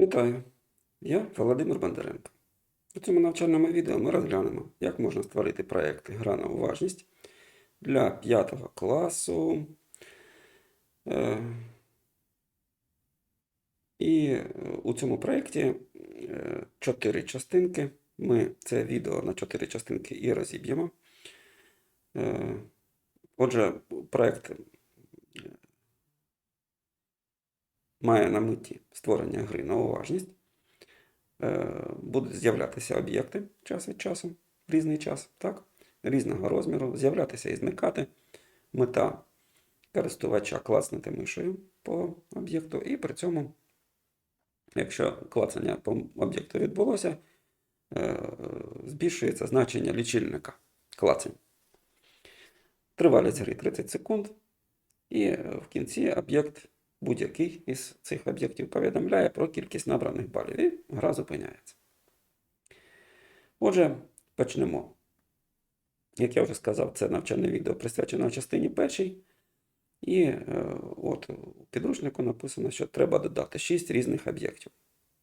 Вітаю! Я Володимир Бондаренко. У цьому навчальному відео ми розглянемо, як можна створити проєкт Гра на уважність для 5 класу. Е, І е, у цьому проєкті 4 частинки. Ми це відео на 4 частинки і розіб'ємо. Е, Отже, проєкт має на меті створення гри на уважність. Е, Будуть з'являтися об'єкти час від часу, в різний час, так? різного розміру, з'являтися і зникати. Мета користувача клацнути мишею по об'єкту, і при цьому, якщо клацання по об'єкту відбулося, е, збільшується значення лічильника клацань. Тривалість гри 30 секунд, і е, в кінці об'єкт будь-який із цих об'єктів повідомляє про кількість набраних балів, і гра зупиняється. Отже, почнемо. Як я вже сказав, це навчальне відео присвячено частині першій. І е, от у підручнику написано, що треба додати 6 різних об'єктів.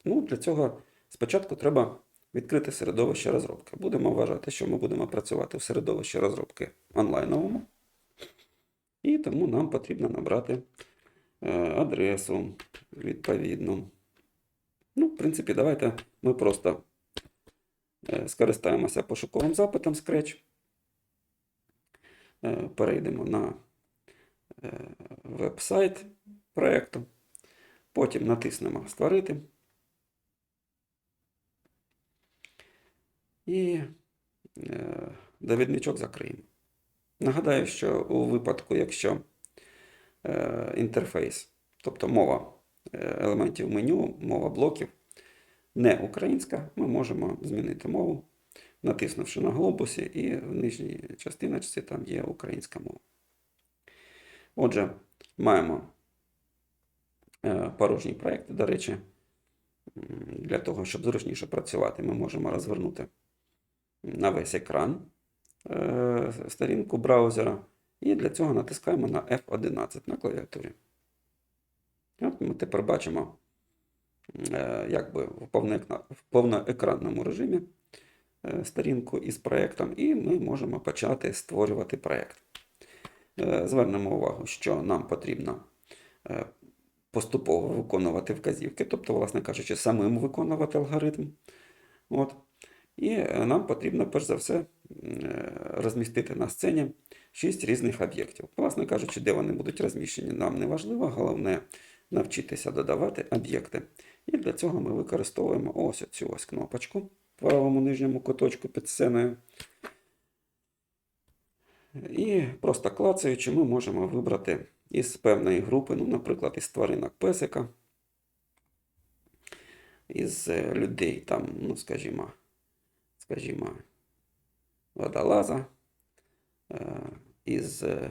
Ну, для цього спочатку треба відкрити середовище розробки. Будемо вважати, що ми будемо працювати в середовищі розробки онлайновому. І тому нам потрібно набрати адресу відповідну. Ну, в принципі, давайте ми просто е, скористаємося пошуковим запитом Scratch. Е, Перейдемо на е, веб-сайт проєкту. Потім натиснемо Створити. І е, довідничок закриємо. Нагадаю, що у випадку, якщо е, інтерфейс, тобто мова е, елементів меню, мова блоків не українська, ми можемо змінити мову, натиснувши на глобусі, і в нижній частиночці там є українська мова. Отже, маємо е, порожній проєкт. До речі, для того, щоб зручніше працювати, ми можемо розвернути на весь екран е, сторінку браузера. І для цього натискаємо на F11 на клавіатурі. От ми тепер бачимо е, якби в повноекранному режимі е, сторінку із проєктом, і ми можемо почати створювати проєкт. Е, Звернемо увагу, що нам потрібно поступово виконувати вказівки, тобто, власне кажучи, самим виконувати алгоритм. От. І нам потрібно, перш за все, розмістити на сцені 6 різних об'єктів. Власне кажучи, де вони будуть розміщені, нам не важливо, головне навчитися додавати об'єкти. І для цього ми використовуємо ось цю ось кнопочку в правому нижньому куточку під сценою. І просто клацаючи, ми можемо вибрати із певної групи, ну, наприклад, із тваринок песика, із е, людей, там, ну, скажімо, скажімо, водолаза, із е,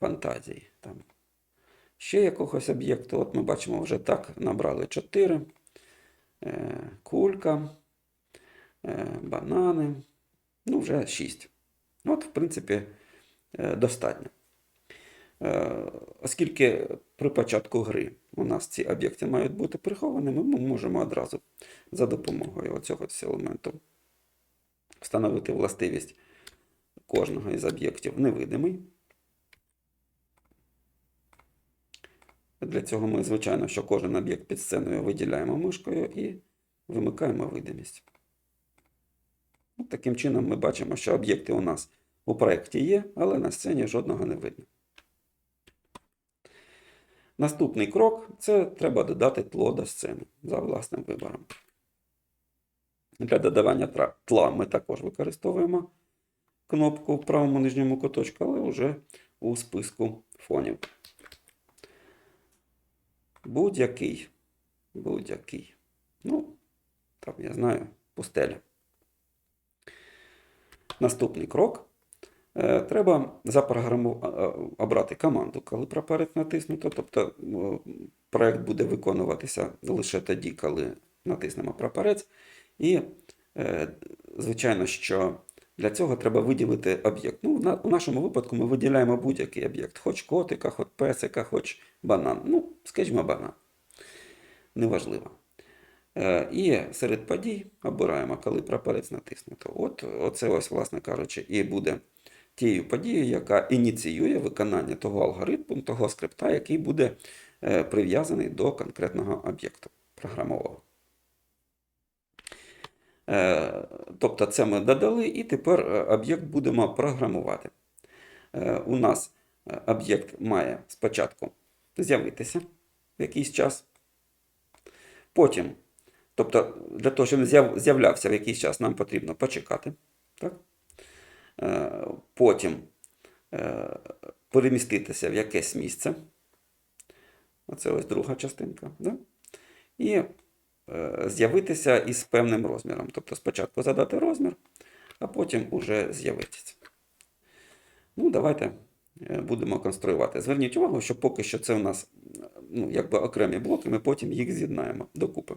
фантазій. Там. Ще якогось об'єкту. От ми бачимо, вже так набрали 4. Е, кулька, е, банани, ну, вже 6. От, в принципі, е, достатньо. Е, Оскільки при початку гри у нас ці об'єкти мають бути прихованими, ми можемо одразу за допомогою цього елементу встановити властивість кожного із об'єктів невидимий. Для цього ми, звичайно, що кожен об'єкт під сценою виділяємо мишкою і вимикаємо видимість. Таким чином ми бачимо, що об'єкти у нас у проєкті є, але на сцені жодного не видно. Наступний крок це треба додати тло до сцени за власним вибором. Для додавання тла ми також використовуємо кнопку в правому нижньому куточку, але вже у списку фонів. Будь-який. Будь-який. Ну, там, я знаю, пустеля. Наступний крок. Е, Треба запрограму... е, обрати команду, коли прапорець натиснуто. Тобто е, проект буде виконуватися лише тоді, коли натиснемо прапорець. І, звичайно, що для цього треба виділити об'єкт. Ну, у нашому випадку ми виділяємо будь-який об'єкт, хоч котика, хоч песика, хоч банан. Ну, скажімо, банан. Неважливо. Е, І серед подій обираємо, коли прапорець натиснуто. От оце ось, власне кажучи, і буде тією подією, яка ініціює виконання того алгоритму, того скрипта, який буде е, прив'язаний до конкретного об'єкту програмового. Е, Тобто це ми додали, і тепер е, об'єкт будемо програмувати. Е, У нас об'єкт має спочатку з'явитися в якийсь час. Потім, тобто, для того, щоб він з'являвся в якийсь час, нам потрібно почекати. Так? Потім переміститися в якесь місце. Оце ось друга частинка. Да? І з'явитися із певним розміром. Тобто спочатку задати розмір, а потім уже з'явитися. Ну, давайте е, будемо конструювати. Зверніть увагу, що поки що це у нас е, ну, якби окремі блоки, ми потім їх з'єднаємо докупи.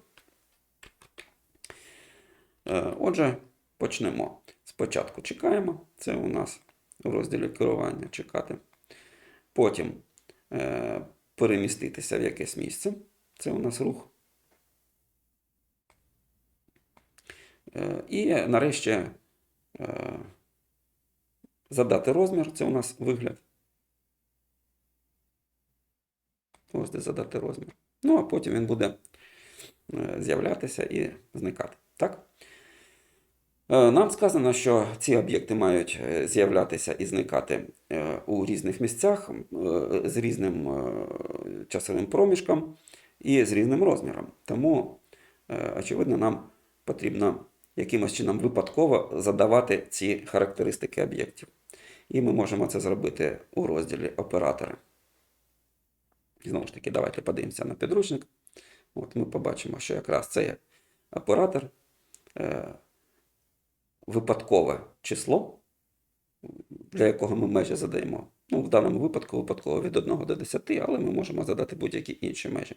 Е, Отже, почнемо. Спочатку чекаємо. Це у нас в розділі керування чекати. Потім е, переміститися в якесь місце. Це у нас рух. І нарешті е, задати розмір. Це у нас вигляд. Ось де задати розмір. Ну, а потім він буде е, з'являтися і зникати. Так? Е, Нам сказано, що ці об'єкти мають з'являтися і зникати у різних місцях з різним часовим проміжком і з різним розміром. Тому, очевидно, нам потрібно якимось чином випадково задавати ці характеристики об'єктів. І ми можемо це зробити у розділі оператори. Знову ж таки, давайте подивимося на підручник. От ми побачимо, що якраз це є оператор. Е, випадкове число, для якого ми межі задаємо. Ну, в даному випадку випадково від 1 до 10, але ми можемо задати будь-які інші межі.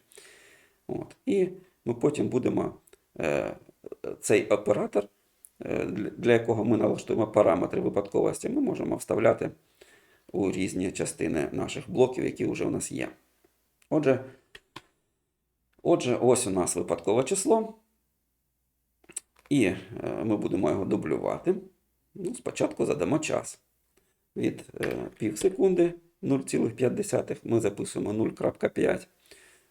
От. І ми потім будемо е, цей оператор, е, для- якого ми налаштуємо параметри випадковості, ми можемо вставляти у різні частини наших блоків, які вже у нас є. Отже, отже, ось у нас випадкове число. І е, ми будемо його дублювати. Ну, спочатку задамо час. Від пів секунди 0,5 ми записуємо 0,5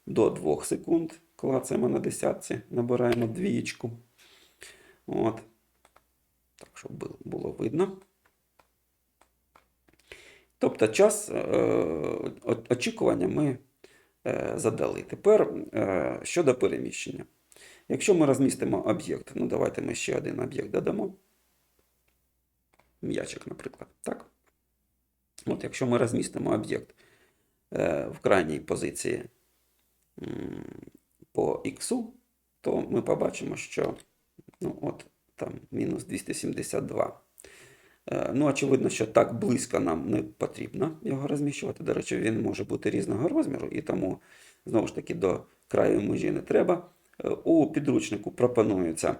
до 2 секунд. Клацаємо на десятці, набираємо двієчку. От. Так, щоб було видно. Тобто час е, очікування ми е, задали. Тепер е, щодо переміщення. Якщо ми розмістимо об'єкт, ну давайте ми ще один об'єкт додамо. М'ячик, наприклад. Так? От якщо ми розмістимо об'єкт в крайній позиції по x, то ми побачимо, що ну, от, там мінус 272. Е, Ну, очевидно, що так близько нам не потрібно його розміщувати. До речі, він може бути різного розміру, і тому, знову ж таки, до краю межі не треба. Е, У підручнику пропонується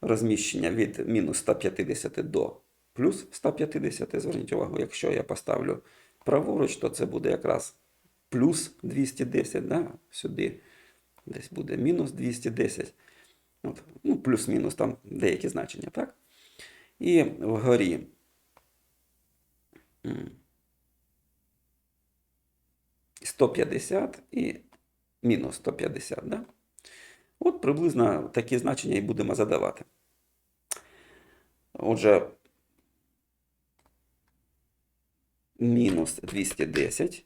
розміщення від мінус 150 до плюс 150. Зверніть увагу, якщо я поставлю праворуч, то це буде якраз плюс 210. Да? Сюди десь буде мінус 210. От. Ну, плюс-мінус там деякі значення, так? І вгорі. м, 150 і мінус 150, да? От приблизно такі значення і будемо задавати. Отже, мінус 210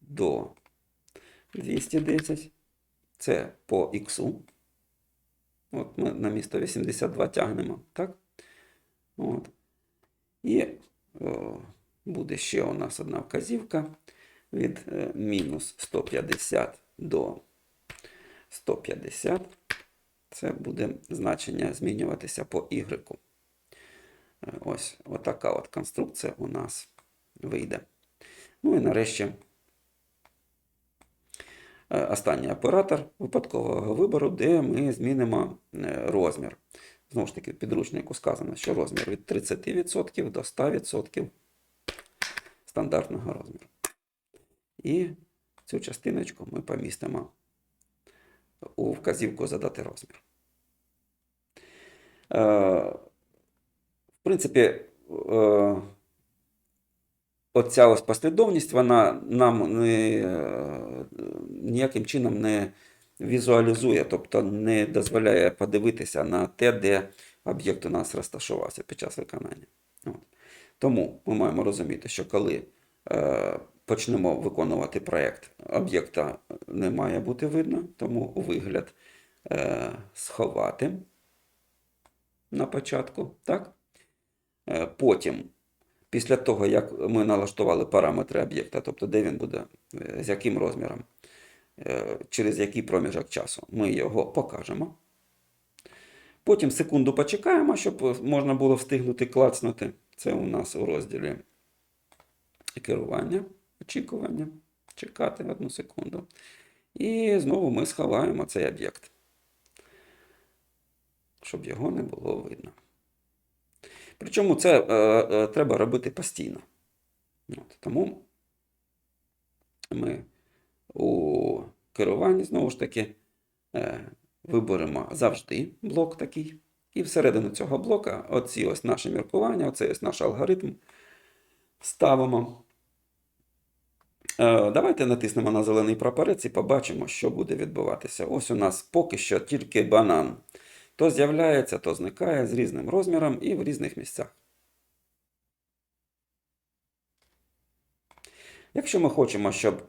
до 210. Це по х. От ми на місто 82 тягнемо, так? От. І о, буде ще у нас одна вказівка від е, мінус 150 до 150. Це буде значення змінюватися по y. Е, Ось отака от конструкція у нас вийде. Ну і нарешті е, останній оператор випадкового вибору, де ми змінимо е, розмір. Знову ж таки, в підручнику сказано, що розмір від 30% до 100% стандартного розміру. І цю частиночку ми помістимо у вказівку задати розмір. В принципі, е, оця ось послідовність, вона нам не, е, ніяким чином не візуалізує, тобто не дозволяє подивитися на те, де об'єкт у нас розташувався під час виконання. От. Тому ми маємо розуміти, що коли е, почнемо виконувати проєкт, об'єкта не має бути видно, тому вигляд е, сховати на початку. Так? Е, Потім, після того, як ми налаштували параметри об'єкта, тобто де він буде, е, з яким розміром, через який проміжок часу, ми його покажемо. Потім секунду почекаємо, щоб можна було встигнути клацнути. Це у нас у розділі керування, очікування. Чекати одну секунду. І знову ми сховаємо цей об'єкт, щоб його не було видно. Причому це е, е, треба робити постійно. От, тому ми у керуванні, знову ж таки, е, виберемо завжди блок такий. І всередину цього блока оці ось наші міркування, оцей ось наш алгоритм ставимо. Е, Давайте натиснемо на зелений прапорець і побачимо, що буде відбуватися. Ось у нас поки що тільки банан. То з'являється, то зникає з різним розміром і в різних місцях. Якщо ми хочемо, щоб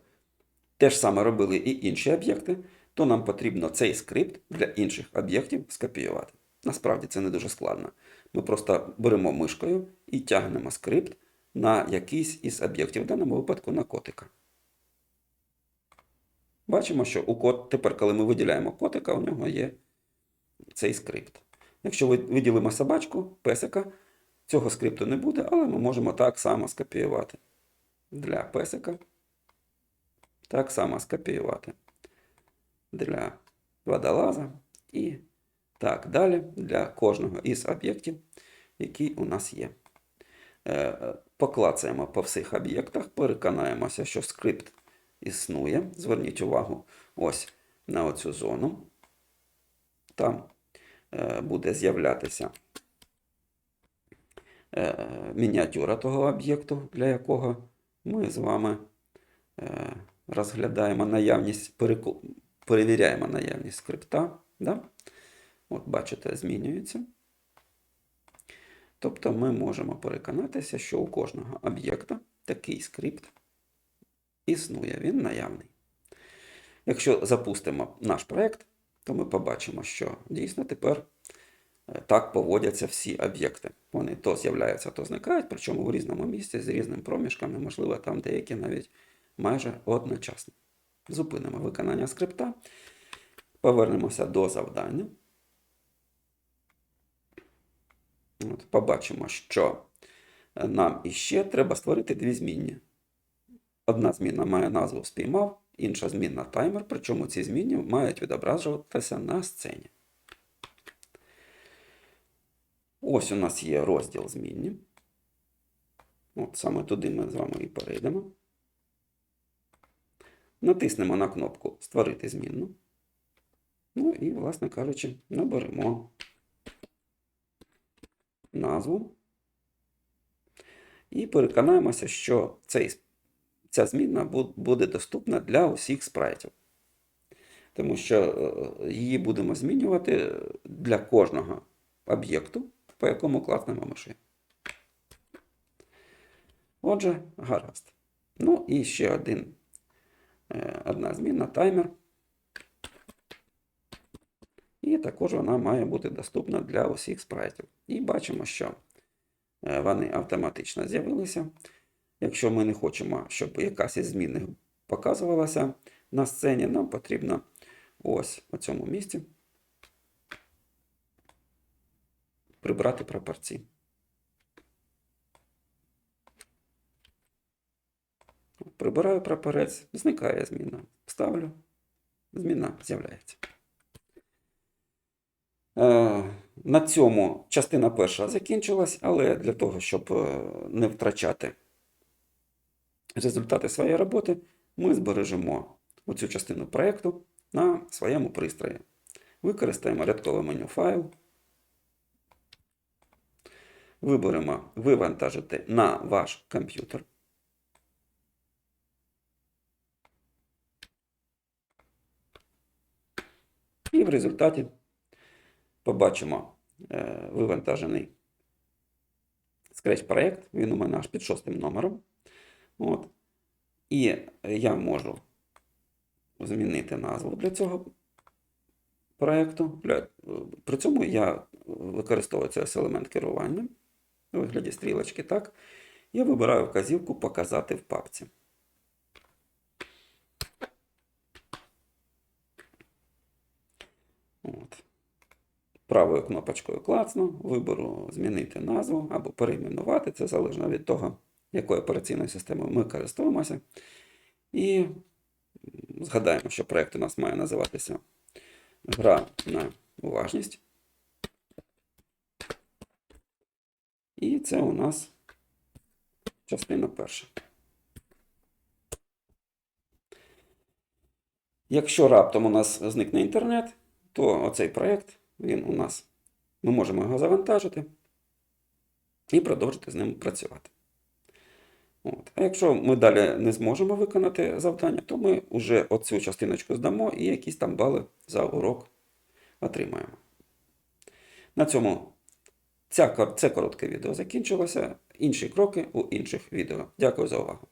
те ж саме робили і інші об'єкти, то нам потрібно цей скрипт для інших об'єктів скопіювати. Насправді це не дуже складно. Ми просто беремо мишкою і тягнемо скрипт на якийсь із об'єктів, в даному випадку на котика. Бачимо, що у кот... тепер, коли ми виділяємо котика, у нього є цей скрипт. Якщо виділимо собачку, песика, цього скрипту не буде, але ми можемо так само скопіювати. Для песика. Так само скопіювати. Для водолаза. І так далі для кожного із об'єктів, які у нас є. Е, Поклацаємо по всіх об'єктах, переконаємося, що скрипт існує. Зверніть увагу ось на оцю зону. Там е, буде з'являтися е, мініатюра того об'єкту, для якого ми з вами розглядаємо наявність, переку... перевіряємо наявність скрипта. Да? От, бачите, змінюється. Тобто ми можемо переконатися, що у кожного об'єкта такий скрипт існує, він наявний. Якщо запустимо наш проєкт, то ми побачимо, що дійсно тепер е, так поводяться всі об'єкти. Вони то з'являються, то зникають, причому в різному місці з різними проміжками, можливо, там деякі навіть майже одночасно. Зупинимо виконання скрипта, повернемося до завдання. От, Побачимо, що нам іще треба створити дві змінні. Одна зміна має назву спіймав, інша змінна таймер, причому ці змінні мають відображуватися на сцені. Ось у нас є розділ змінні. От Саме туди ми з вами і перейдемо. Натиснемо на кнопку Створити змінну. Ну і, власне кажучи, наберемо назву. І переконаємося, що цей, ця змінна буде доступна для усіх спрайтів. Тому що е, її будемо змінювати для кожного об'єкту, по якому класнемо миші. Отже, гаразд. Ну і ще один, е, одна змінна таймер. І також вона має бути доступна для усіх спрайтів. І бачимо, що е, вони автоматично з'явилися. Якщо ми не хочемо, щоб якась із змінних показувалася на сцені, нам потрібно ось у цьому місці прибрати прапорці. Прибираю прапорець, зникає зміна. Ставлю, зміна з'являється. Е, на цьому частина перша закінчилась, але для того, щоб е, не втрачати результати своєї роботи, ми збережемо оцю частину проєкту на своєму пристрої. Використаємо рядкове меню файл. виберемо вивантажити на ваш комп'ютер. І в результаті побачимо е, вивантажений Scratch проєкт. Він у мене аж під шостим номером. От. І я можу змінити назву для цього проєкту. При цьому я використовую цей елемент керування у вигляді стрілочки. Так. Я вибираю вказівку Показати в папці. От. Правою кнопочкою клацну, виберу змінити назву або перейменувати. Це залежно від того, якою операційною системою ми користуємося. І згадаємо, що проєкт у нас має називатися Гра на уважність. І це у нас частина перша. Якщо раптом у нас зникне інтернет, то оцей проєкт, він у нас, ми можемо його завантажити і продовжити з ним працювати. От. А якщо ми далі не зможемо виконати завдання, то ми вже оцю частиночку здамо і якісь там бали за урок отримаємо. На цьому ця, це коротке відео закінчилося. Інші кроки у інших відео. Дякую за увагу.